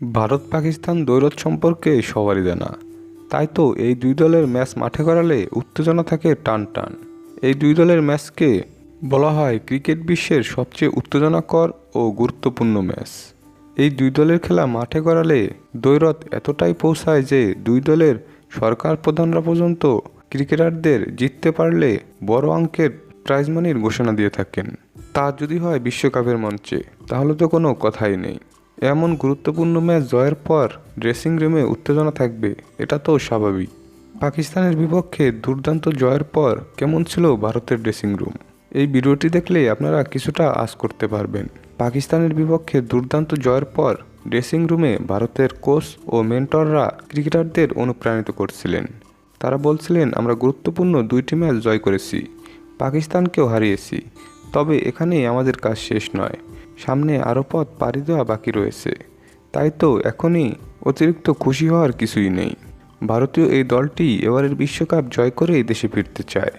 ভারত পাকিস্তান দ্বৈরথ সম্পর্কে সবারই জানা। তাই তো এই দুই দলের ম্যাচ মাঠে করালে উত্তেজনা থাকে টান টান। এই দুই দলের ম্যাচকে বলা হয় ক্রিকেট বিশ্বের সবচেয়ে উত্তেজনাকর ও গুরুত্বপূর্ণ ম্যাচ। এই দুই দলের খেলা মাঠে করালে দ্বৈরথ এতটাই পৌঁছায় যে দুই দলের সরকার প্রধানরা পর্যন্ত ক্রিকেটারদের জিততে পারলে বড় অঙ্কের প্রাইজমানির ঘোষণা দিয়ে থাকেন। তা যদি হয় বিশ্বকাপের মঞ্চে, তাহলে তো কোনো কথাই নেই। এমন গুরুত্বপূর্ণ ম্যাচ জয়ের পর ড্রেসিং রুমে উত্তেজনা থাকবে, এটা তো স্বাভাবিক। পাকিস্তানের বিপক্ষে দুর্দান্ত জয়ের পর কেমন ছিল ভারতের ড্রেসিং রুম? এই ভিডিওটি দেখলে আপনারা কিছুটা আশ করতে পারবেন। পাকিস্তানের বিপক্ষে দুর্দান্ত জয়ের পর ড্রেসিং রুমে ভারতের কোচ ও মেন্টররা ক্রিকেটারদের অনুপ্রাণিত করছিলেন। তারা বলছিলেন, আমরা গুরুত্বপূর্ণ দুইটি ম্যাচ জয় করেছি, পাকিস্তানকেও হারিয়েছি। তবে এখানেই আমাদের কাজ শেষ নয়। সামনে আরও পথ পাড়ি দেওয়া বাকি রয়েছে। তাই তো এখনই অতিরিক্ত খুশি হওয়ার কিছুই নেই। ভারতীয় এই দলটি এবারের বিশ্বকাপ জয় করেই দেশে ফিরতে চায়।